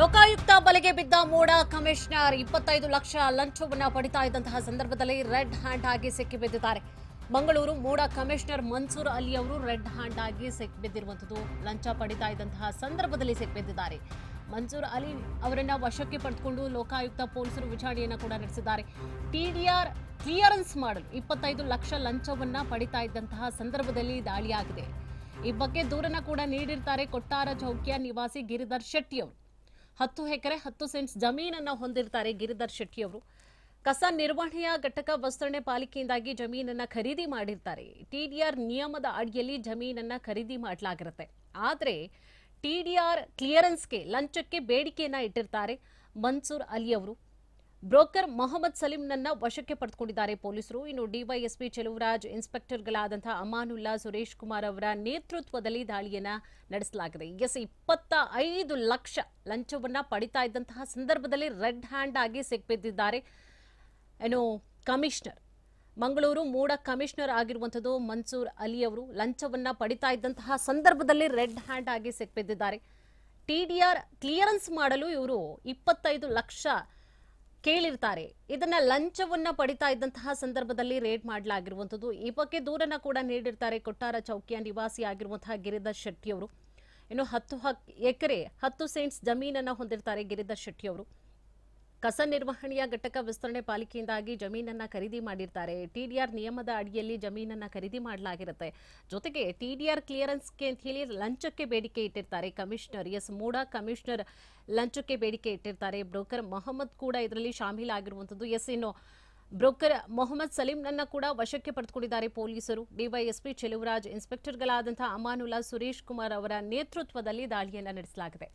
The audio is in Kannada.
ಲೋಕಾಯುಕ್ತ ಬಲೆಗೆ ಬಿದ್ದ ಮೋಡ ಕಮಿಷನರ್ ಇಪ್ಪತ್ತೈದು ಲಕ್ಷ ಲಂಚವನ್ನು ಪಡಿತಾ ಇದ್ದಂತಹ ಸಂದರ್ಭದಲ್ಲಿ ರೆಡ್ ಹ್ಯಾಂಡ್ ಆಗಿ ಸಿಕ್ಕಿಬಿದ್ದಿದ್ದಾರೆ. ಮಂಗಳೂರು ಮೋಡ ಕಮಿಷನರ್ ಮನ್ಸೂರ್ ಅಲಿ ಅವರು ರೆಡ್ ಹ್ಯಾಂಡ್ ಆಗಿ ಸಿಕ್ಕಿಬಿದ್ದಿರುವಂಥದ್ದು ಲಂಚ ಪಡಿತಾ ಇದ್ದಂತಹ ಸಂದರ್ಭದಲ್ಲಿ ಸಿಕ್ಕಿಬಿದ್ದಿದ್ದಾರೆ. ಮನ್ಸೂರ್ ಅಲಿ ಅವರನ್ನ ವಶಕ್ಕೆ ಪಡೆದುಕೊಂಡು ಲೋಕಾಯುಕ್ತ ಪೊಲೀಸರು ವಿಚಾರಣೆಯನ್ನು ಕೂಡ ನಡೆಸಿದ್ದಾರೆ. ಟಿಡಿಆರ್ ಕ್ಲಿಯರೆನ್ಸ್ ಮಾಡಲು ಇಪ್ಪತ್ತೈದು ಲಕ್ಷ ಲಂಚವನ್ನ ಪಡಿತಾ ಇದ್ದಂತಹ ಸಂದರ್ಭದಲ್ಲಿ ದಾಳಿಯಾಗಿದೆ. ಈ ಬಗ್ಗೆ ದೂರನ್ನ ಕೂಡ ನೀಡಿರ್ತಾರೆ ಕೊಟ್ಟಾರ ಚೌಕಿಯ ನಿವಾಸಿ ಗಿರಿಧರ್ ಶೆಟ್ಟಿ ಅವರು. ಹತ್ತು ಎಕರೆ, ಹತ್ತು ಸೆಂಟ್ಸ್ ಜಮೀನನ್ನು ಹೊಂದಿರ್ತಾರೆ ಗಿರಿಧರ್ ಶೆಟ್ಟಿ ಅವರು. ಕಸ ನಿರ್ವಹಣೆಯ ಘಟಕ ವಸ್ತರಣೆ ಪಾಲಿಕೆಯಿಂದಾಗಿ ಜಮೀನನ್ನು ಖರೀದಿ ಮಾಡಿರ್ತಾರೆ. ಟಿಡಿಆರ್ ನಿಯಮದ ಅಡಿಯಲ್ಲಿ ಜಮೀನನ್ನು ಖರೀದಿ ಮಾಡಲಾಗಿರುತ್ತೆ. ಆದರೆ ಟಿಡಿಆರ್ ಕ್ಲಿಯರೆನ್ಸ್ಗೆ ಲಂಚಕ್ಕೆ ಬೇಡಿಕೆಯನ್ನ ಇಟ್ಟಿರ್ತಾರೆ ಮನ್ಸೂರ್ ಅಲಿ ಅವರು. ಬ್ರೋಕರ್ ಮೊಹಮ್ಮದ್ ಸಲೀಂನನ್ನ ವಶಕ್ಕೆ ಪಡೆದುಕೊಂಡಿದ್ದಾರೆ ಪೊಲೀಸರು. ಇನ್ನು ಡಿವೈಎಸ್ಪಿ ಚೆಲುವರಾಜ್ ಇನ್ಸ್ಪೆಕ್ಟರ್ಗಳಾದಂತಹ ಅಮಾನುಲ್ಲಾ ಸುರೇಶ್ ಕುಮಾರ್ ಅವರ ನೇತೃತ್ವದಲ್ಲಿ ದಾಳಿಯನ್ನ ನಡೆಸಲಾಗಿದೆ. ಎಸ್ ಇಪ್ಪತ್ತ ಐದು ಲಕ್ಷ ಲಂಚವನ್ನ ಪಡಿತಾ ಇದ್ದಂತಹ ಸಂದರ್ಭದಲ್ಲಿ ರೆಡ್ ಹ್ಯಾಂಡ್ ಆಗಿ ಸಿಕ್ಬಿದ್ದಿದ್ದಾರೆ ಏನು ಕಮಿಷನರ್, ಮಂಗಳೂರು ಮೂಡ ಕಮಿಷನರ್ ಆಗಿರುವಂಥದ್ದು ಮನ್ಸೂರ್ ಅಲಿ ಅವರು ಲಂಚವನ್ನ ಪಡಿತಾ ಇದ್ದಂತಹ ಸಂದರ್ಭದಲ್ಲಿ ರೆಡ್ ಹ್ಯಾಂಡ್ ಆಗಿ ಸಿಕ್ಬಿದ್ದಿದ್ದಾರೆ ಟಿಡಿಆರ್ ಕ್ಲಿಯರೆನ್ಸ್ ಮಾಡಲು ಇವರು ಇಪ್ಪತ್ತೈದು ಲಕ್ಷ ಕೇಳಿರ್ತಾರೆ. ಇದನ್ನ ಲಂಚವನ್ನ ಪಡಿತಾ ಇದ್ದಂತಹ ಸಂದರ್ಭದಲ್ಲಿ ರೇಡ್ ಮಾಡಲಾಗಿರುವಂತದ್ದು ಈ ಬಗ್ಗೆ ದೂರನ್ನ ಕೂಡ ನೀಡಿರ್ತಾರೆ ಕೊಟ್ಟಾರ ಚೌಕಿಯ ನಿವಾಸಿ ಆಗಿರುವಂತಹ ಗಿರಿಧರ್ ಶೆಟ್ಟಿ ಅವರು ಇನ್ನು ಹತ್ತು ಎಕರೆ ಹತ್ತು ಸೆಂಟ್ಸ್ ಜಮೀನನ್ನ ಹೊಂದಿರ್ತಾರೆ ಗಿರಿಧರ್ ಶೆಟ್ಟಿ ಅವರು ಕಸ ನಿರ್ವಹಣೆಯ ಘಟಕ ವಿಸ್ತರಣೆ ಪಾಲಿಕೆಯಿಂದಾಗಿ ಜಮೀನನ್ನ ಖರೀದಿ ಮಾಡಿರ್ತಾರೆ. ಟಿಡಿಆರ್ ನಿಯಮದ ಅಡಿಯಲ್ಲಿ ಜಮೀನನ್ನ ಖರೀದಿ ಮಾಡಲಾಗಿರುತ್ತೆ. ಜೊತೆಗೆ ಟಿಡಿಆರ್ ಕ್ಲಿಯರೆನ್ಸ್ಗೆ ಅಂತ ಹೇಳಿ ಲಂಚಕ್ಕೆ ಬೇಡಿಕೆ ಇಟ್ಟಿರ್ತಾರೆ. ಕಮಿಷನರ್ ಎಸ್. ಮೂಡ ಕಮಿಷನರ್ ಲಂಚಕ್ಕೆ ಬೇಡಿಕೆ ಇಟ್ಟಿರ್ತಾರೆ. ಬ್ರೋಕರ್ ಮೊಹಮ್ಮದ್ ಕೂಡ ಇದರಲ್ಲಿ ಶಾಮೀಲಾಗಿರುವಂಥದ್ದು. ಎಸ್. ಇನ್ನು ಬ್ರೋಕರ್ ಮೊಹಮ್ಮದ್ ಸಲೀಂನನ್ನ ಕೂಡ ವಶಕ್ಕೆ ಪಡೆದುಕೊಂಡಿದ್ದಾರೆ ಪೊಲೀಸರು. ಡಿವೈಎಸ್ಪಿ ಚೆಲುವರಾಜ್, ಇನ್ಸ್ಪೆಕ್ಟರ್ಗಳಾದಂತಹ ಅಮಾನುಲ್ಲಾ ಸುರೇಶ್ ಕುಮಾರ್ ಅವರ ನೇತೃತ್ವದಲ್ಲಿ ದಾಳಿಯನ್ನು ನಡೆಸಲಾಗಿದೆ.